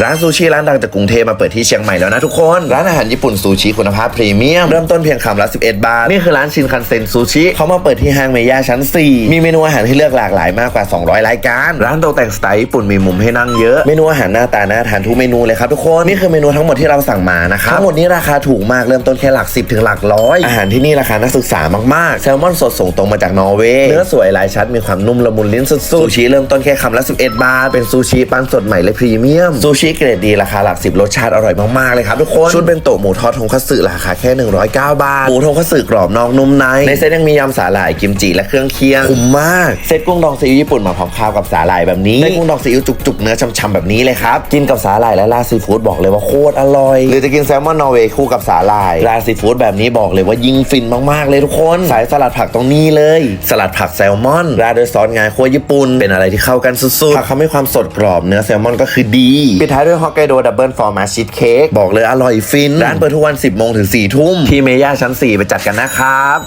ร้านซูชิร้านดังจากกรุงเทพมาเปิดที่เชียงใหม่แล้วนะทุกคน ร้านอาหารญี่ปุ่นซูชิคุณภาพพรีเมียม เริ่มต้นเพียงคำละ 11 บาท นี่คือร้านชินคันเซ็นซูชิเขามาเปิดที่ห้างเมย่าชั้น 4 มีเมนูอาหารให้เลือกหลากหลายมากกว่า 200 รายการ ร้านตกแต่งสไตล์ญี่ปุ่นมีมุมให้นั่งเยอะ เมนูอาหารหน้าตาน่าทานทุกเมนูเลยครับทุกคนนี่คือเมนูทั้งหมดที่เราสั่งมานะครับทั้งหมดนี้ราคาถูกมากเริ่มต้นแค่หลัก 10 ถึงหลักร้อยอาหารที่นี่ราคานักศึกษามากๆแซลมอนสดส่งตรงมาจากนอร์เวย์เนื้อสวยลายชัดมีความนุ่มละมุนลิ้นสุดๆซูชิเริ่มต้นแค่คำละ 11 บาท เป็นซูชิปั้นสดใหม่และพรีเมียมซูชเกรดดีราคาหลัก10รสชาติอร่อยมากๆเลยครับทุกคน ชุดเป็นโตะหมูทอดทงคัตสึราคาแค่ 109 บาท หมูทงคัตสึกรอบนอกนุ่มใน ในเซตยังมียำสาหร่ายกิมจิและเครื่องเคียงคุ้มมาก เซตกุ้งดองซีอิ๊วญี่ปุ่นมาพร้อมข้าวกับสาหร่ายแบบนี้ได้กุ้งดองซีอิ๊วจุกๆเนื้อช่ำๆแบบนี้เลยครับ กินกับสาหร่ายและราดซีฟู้ดบอกเลยว่าโคตรอร่อย หรือจะกินแซลมอนนอร์เวย์คู่กับสาหร่ายราดซีฟู้ดแบบนี้บอกเลยว่ายิ่งฟินมากๆเลยทุกคน สายสลัดผักตรงนี้เลย สลัดผักแซลมอนราดด้วยซอสงาคั่วญี่ปุ่นเป็นอะไรที่เข้ากันสุดๆผักเขาให้ความสดกรอบเนื้อแซลมอนก็คือดีปิดท้ายด้วยฮอกไกโดดับเบิลฟอร์มาชีสเค้กบอกเลยอร่อยฟิน ร้านเปิดทุกวัน 10โมงถึง4ทุ่มที่เมย่าชั้น 4 ไปจัดกันนะครับ